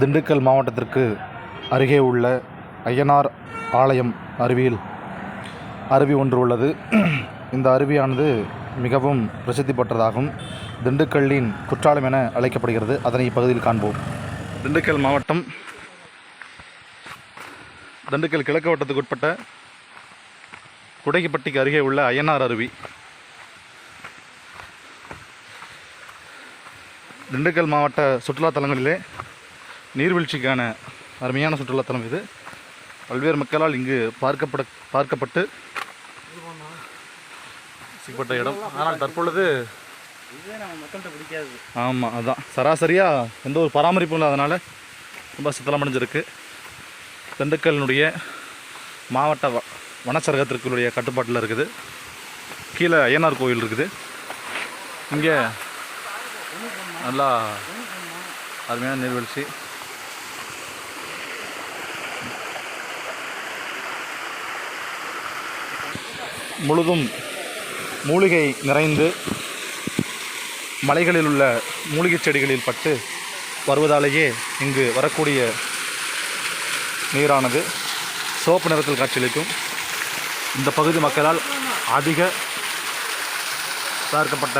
திண்டுக்கல் மாவட்டத்திற்கு அருகே உள்ள ஐயனார் ஆலயம் அருவியில் அருவி ஒன்று உள்ளது. இந்த அருவியானது மிகவும் பிரசித்தி பெற்றதாகும். திண்டுக்கல்லின் குற்றாலம் என அழைக்கப்படுகிறது. அதனை இப்பகுதியில் காண்போம். திண்டுக்கல் மாவட்டம் திண்டுக்கல் கிழக்கு வட்டத்துக்கு உட்பட்ட குடைக்குப்பட்டிக்கு அருகே உள்ள அய்யனார் அருவி. திண்டுக்கல் மாவட்ட சுற்றுலாத்தலங்களிலே நீர்வீழ்ச்சிக்கான அருமையான சுற்றுலாத்தலம் இது. பல்வேறு மக்களால் இங்கு பார்க்கப்பட பார்க்கப்பட்டு ரசிக்கப்பட்ட இடம். ஆனால் தற்பொழுது ஆமாம் அதான். சராசரியாக எந்த ஒரு பராமரிப்பும் இல்லாதனால ரொம்ப சித்தலமடைஞ்சிருக்கு திண்டுக்கல்லினுடைய மாவட்ட வ வனச்சரகத்திற்குடைய கட்டுப்பாட்டில் இருக்குது. கீழே ஐயனார் கோயில் இருக்குது. இங்கே நல்லா அருமையான நீர்வீழ்ச்சி. முழுதும் மூலிகை நிறைந்து மலைகளில் உள்ள மூலிகை செடிகளில் பட்டு வருவதாலேயே இங்கு வரக்கூடிய நீரானது சிவப்பு நிறத்தில் காட்சியளிக்கும். இந்த பகுதி மக்களால் அதிக பார்க்கப்பட்ட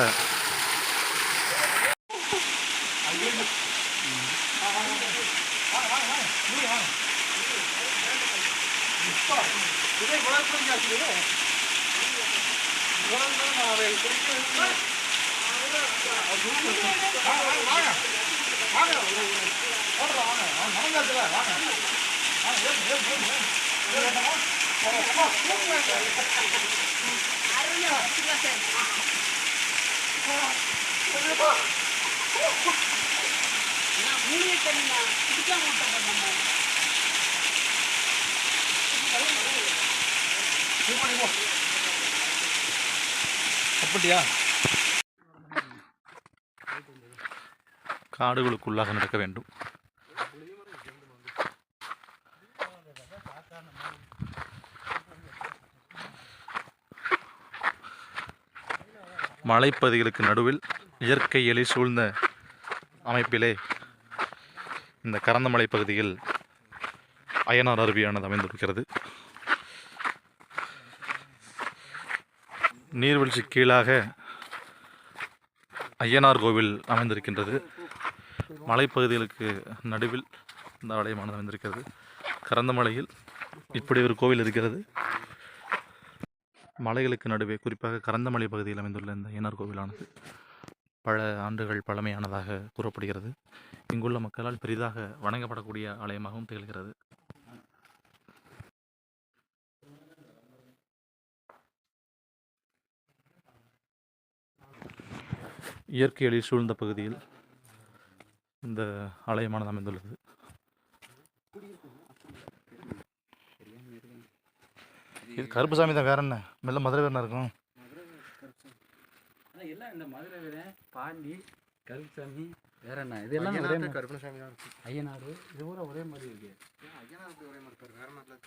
மூலிகை தண்ணி குடிக்காம விட்டோம் நம்ம அப்படியா காடுகளுக்குள்ளாக நடக்க வேண்டும். மலைப்பகுதிகளுக்கு நடுவில் இயற்கை எலி சூழ்ந்த அமைப்பிலே இந்த கரந்தமலை பகுதியில் அயனார் அருவியானது அமைந்திருக்கிறது. நீர்வீழ்ச்சி கீழாக ஐயனார் கோவில் அமைந்திருக்கின்றது. மலைப்பகுதிகளுக்கு நடுவில் இந்த ஆலயமானது அமைந்திருக்கிறது. கரந்தமலையில் இப்படி ஒரு கோவில் இருக்கிறது. மலைகளுக்கு நடுவே குறிப்பாக கரந்தமலை பகுதியில் அமைந்துள்ள இந்த ஐயனார் கோவிலானது பல ஆண்டுகள் பழமையானதாக கூறப்படுகிறது. இங்குள்ள மக்களால் பெரிதாக வணங்கப்படக்கூடிய ஆலயமாகவும் திகழ்கிறது. இயற்கை எழில் சூழ்ந்த பகுதியில் இந்த ஆலயமானது அமைந்துள்ளது. இது கருப்புசாமி தான் வேற என்ன? மெல்ல மதுரை வேற இருக்கும்? எல்லாம் இந்த மதுரை வீரன் பாண்டி கருப்புசாமி வேற என்ன? இதெல்லாம் ஒரே மாதிரி கருப்பணசாமி தான் இருக்கு ஐயனாடு இது பூரா ஒரே மாதிரி இருக்கு. ஐயனா அப்படி ஒரே மாதிரி வேற நாட்டில்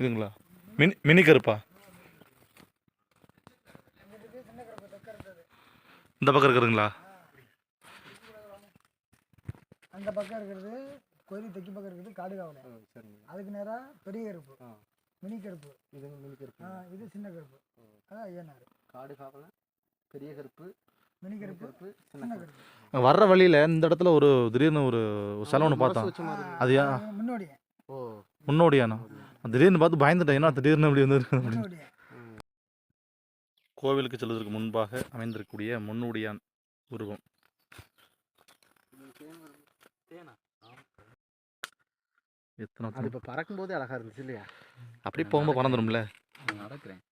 இதுங்களா? மினி மினி கருப்பா? இந்த பக்கம் இருக்கிறதுங்களா? அந்த பக்கம் இருக்கிறது கோயில் தெற்கு பக்கம் இருக்கிறது காடுகாவலை அதுக்கு நேராக பெரிய கருப்பு. ஆ. மினி கருப்பு. இது மினி கருப்பு. ஆ, இது சின்ன கருப்பு. அதான் ஐயனார் காடு காவல பெரிய கருப்பு மினி கருப்பு சின்ன கருப்பு. வர்ற வழியில் இந்த இடத்துல ஒரு திடீர்னு ஒரு ஒரு சிலை ஒன்று பார்த்தோம். அது முன்னோடிய. ஓ. முன்னோடியானோ? திடீர்னு பார்த்து பயந்துட்டேன். ஏன்னா திடீர்னு இப்படி வந்து கோவிலுக்கு செல்வதற்கு முன்பாக அமைந்திருக்கக்கூடிய முன்னோடியான் உருவம். எத்தனை அது இப்போ பறக்கும் போதே அழகா இருந்துச்சு இல்லையா? அப்படி போகும்போது பறந்துடும்ல நான் நடக்கிறேன்.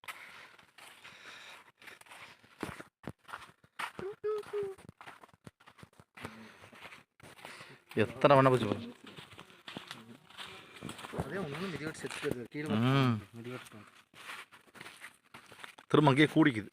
எத்தனை வேணா போச்சு பாரு. அதே ஒன்று மிதிவெட்டு செத்து கீழே ம் மிதிவெட்டு திரும்ப அங்கேயே கூடிக்குது.